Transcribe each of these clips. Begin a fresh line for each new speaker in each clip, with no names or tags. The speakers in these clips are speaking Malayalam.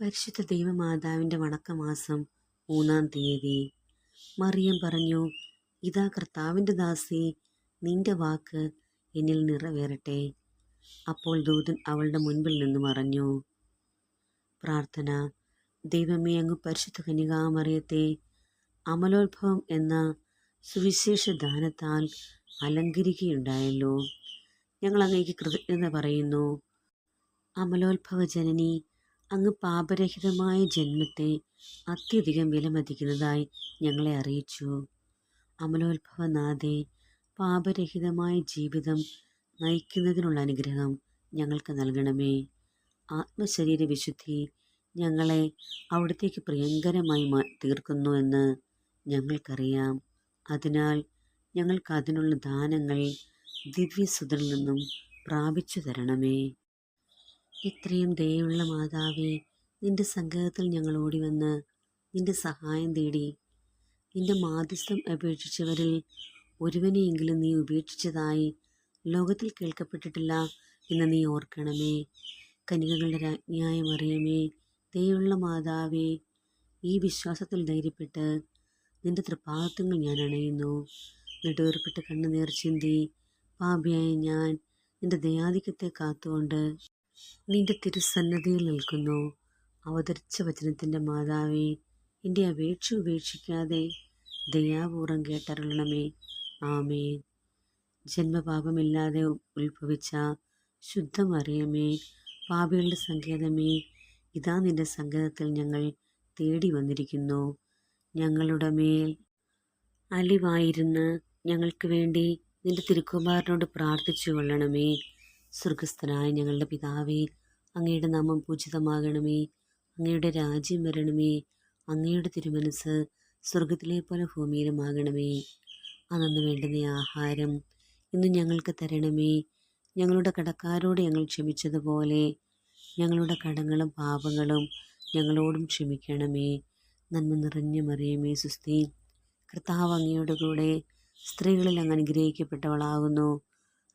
പരിശുദ്ധ ദൈവമാതാവിന്റെ വണക്കമാസം മൂന്നാം തീയതി. മറിയം പറഞ്ഞു ഇതാ കർത്താവിന്റെ ദാസി നിന്റെ വാക്ക് എന്നിൽ നിറവേറട്ടെ. അപ്പോൾ ദൂതൻ അവളുടെ മുൻപിൽ നിന്ന് മറഞ്ഞു പ്രാർത്ഥന ദൈവമേ അങ്ങ് പരിശുദ്ധ കനികാമറിയത്തെ അമലോത്ഭവം എന്ന സുവിശേഷ ദാനത്താൽ അലങ്കരിക്കുകയുണ്ടായല്ലോ. ഞങ്ങൾ അങ്ങേക്ക് കൃതജ്ഞത പറയുന്നു. അമലോത്ഭവ ജനനി അങ്ങ് പാപരഹിതമായ ജന്മത്തെ അത്യധികം വിലമതിക്കുന്നതായി ഞങ്ങളെ അറിയിച്ചു. അമലോത്ഭവനാഥെ പാപരഹിതമായ ജീവിതം നയിക്കുന്നതിനുള്ള അനുഗ്രഹം ഞങ്ങൾക്ക് നൽകണമേ. ആത്മശരീര വിശുദ്ധി ഞങ്ങളെ അവിടത്തേക്ക് പ്രിയങ്കരമായി തീർക്കുന്നു എന്ന് ഞങ്ങൾക്കറിയാം. അതിനാൽ ഞങ്ങൾക്ക് അതിനുള്ള ദാനങ്ങൾ ദിവ്യസുതിൽ നിന്നും പ്രാപിച്ചു തരണമേ. എത്രയും ദയുള്ള മാതാവേ നിന്റെ സംഘത്തിൽ ഞങ്ങൾ ഓടി വന്ന് നിന്റെ സഹായം തേടി. നിന്റെ മാധ്യസ്ഥം അപേക്ഷിച്ചവരിൽ ഒരുവനെയെങ്കിലും നീ ഉപേക്ഷിച്ചതായി ലോകത്തിൽ കേൾക്കപ്പെട്ടിട്ടില്ല എന്ന് നീ ഓർക്കണമേ. കനികകളുടെ രാജ്ഞിയായ അറിയമേ ദയുള്ള മാതാവേ ഈ വിശ്വാസത്തിൽ ധൈര്യപ്പെട്ട് നിന്റെ തൃപ്പാദത്വങ്ങൾ ഞാൻ അണയുന്നു. നെടുവേർപ്പെട്ട് കണ്ണുനീർ ചിന്തി പാപിയായ ഞാൻ നിന്റെ ദയാധിക്യത്തെ കാത്തുകൊണ്ട് നിന്റെ തിരുസന്നതിയിൽ നിൽക്കുന്നു. അവതരിച്ച വചനത്തിന്റെ മാതാവേ എന്റെ അപേക്ഷ ഉപേക്ഷിക്കാതെ ദയാപൂർവം കേട്ടരുളണമേ. ആമേൻ. ജന്മപാപമില്ലാതെ ഉത്ഭവിച്ച ശുദ്ധമറിയമേ പാപികളുടെ സങ്കേതമേ ഇതാ നിന്റെ സങ്കേതത്തിൽ ഞങ്ങൾ തേടി വന്നിരിക്കുന്നു. ഞങ്ങളുടെ മേൽ അലിവായിരുന്ന് ഞങ്ങൾക്ക് വേണ്ടി നിന്റെ തിരുക്കുമാരനോട് പ്രാർത്ഥിച്ചു കൊള്ളണമേ സ്വർഗസ്ഥനായ ഞങ്ങളുടെ പിതാവേ അങ്ങയുടെ നാമം പൂജിതമാകണമേ. അങ്ങയുടെ രാജ്യം വരണമേ. അങ്ങയുടെ തിരുമനസ് സ്വർഗത്തിലെ പോലെ ഭൂമിയിലുമാകണമേ. അന്നു വേണ്ടുന്ന ആഹാരം ഇന്ന് ഞങ്ങൾക്ക് തരണമേ. ഞങ്ങളുടെ കടക്കാരോട് ഞങ്ങൾ ക്ഷമിച്ചതുപോലെ ഞങ്ങളുടെ കടങ്ങളും പാപങ്ങളും ഞങ്ങളോടും ക്ഷമിക്കണമേ. നന്മ നിറഞ്ഞു മറിയമേ സുസ്തി. കർത്താവ് അങ്ങയുടെ കൂടെ സ്ത്രീകളിൽ അങ്ങ് അനുഗ്രഹിക്കപ്പെട്ടവളാകുന്നു.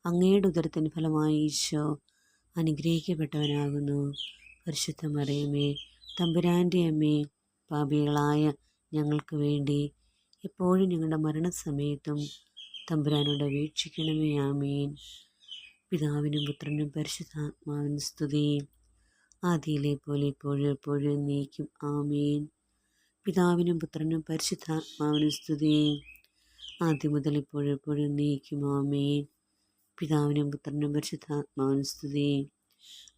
അങ്ങയുടെ ഉദരത്തിന് ഫലമായി ഈശോ അനുഗ്രഹിക്കപ്പെട്ടവനാകുന്നു. പരിശുദ്ധ മറിയമേ തമ്പുരാന്റെ അമ്മേ പാപികളായ ഞങ്ങൾക്ക് വേണ്ടി എപ്പോഴും ഞങ്ങളുടെ മരണസമയത്തും തമ്പുരാനോട് വീക്ഷിക്കണമേ ആമീൻ. പിതാവിനും പുത്രനും പരിശുദ്ധാത്മാവിനും സ്തുതി. ആദിയിലെ പോലെ ഇപ്പോഴും എപ്പോഴും നീക്കും ആമീൻ. പിതാവിനും പുത്രനും പരിശുദ്ധാത്മാവിനും സ്തുതി. ആദ്യം മുതൽ ഇപ്പോഴും എപ്പോഴും നീക്കും ആമേൻ. പിതാവിനും പുത്രനും പരിശുദ്ധാത്മാവിനും സ്തുതി.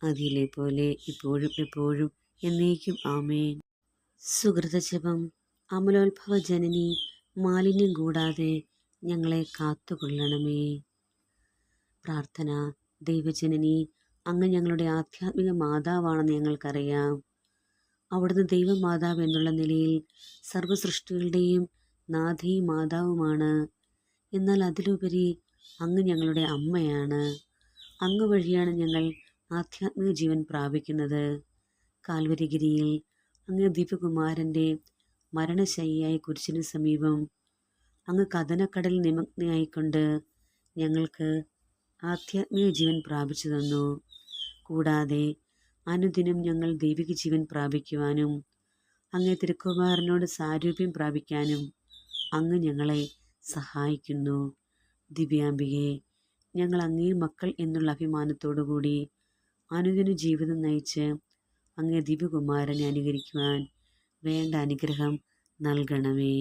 അതിലെ പോലെ ഇപ്പോഴും എപ്പോഴും എന്നേക്കും ആമേൻ. സുഹൃതജപം അമലോത്ഭവ ജനനി മാലിന്യം കൂടാതെ ഞങ്ങളെ കാത്തുകൊള്ളണമേ. പ്രാർത്ഥന ദൈവജനനി അങ്ങ് ഞങ്ങളുടെ ആധ്യാത്മിക മാതാവാണെന്ന് ഞങ്ങൾക്കറിയാം. അവിടുന്ന് ദൈവമാതാവ് എന്നുള്ള നിലയിൽ സർവസൃഷ്ടികളുടെയും നാഥയും മാതാവുമാണ്. എന്നാൽ അതിലുപരി അങ്ങ് ഞങ്ങളുടെ അമ്മയാണ്. അങ്ങ് വഴിയാണ് ഞങ്ങൾ ആധ്യാത്മിക ജീവൻ പ്രാപിക്കുന്നത്. കാൽവരിഗിരിയിൽ അങ്ങ് ദിവ്യകുമാരന്റെ മരണശയ്യായ കുരിശിന് സമീപം അങ്ങ് കഥനക്കടൽ നിമഗ്നയായിക്കൊണ്ട് ഞങ്ങൾക്ക് ആധ്യാത്മിക ജീവൻ പ്രാപിച്ചു തന്നു. കൂടാതെ അനുദിനം ഞങ്ങൾ ദൈവിക ജീവൻ പ്രാപിക്കുവാനും അങ്ങേ തിരുക്കുമാരനോട് സാരൂപ്യം പ്രാപിക്കാനും അങ്ങ് ഞങ്ങളെ സഹായിക്കുന്നു. ദിവ്യാംബികെ ഞങ്ങൾ അങ്ങേ മക്കൾ എന്നുള്ള അഭിമാനത്തോടുകൂടി അനുദിന ജീവിതം നയിച്ച് അങ്ങേ ദിവ്യകുമാരനെ അനുകരിക്കുവാൻ വേണ്ട അനുഗ്രഹം നൽകണമേ.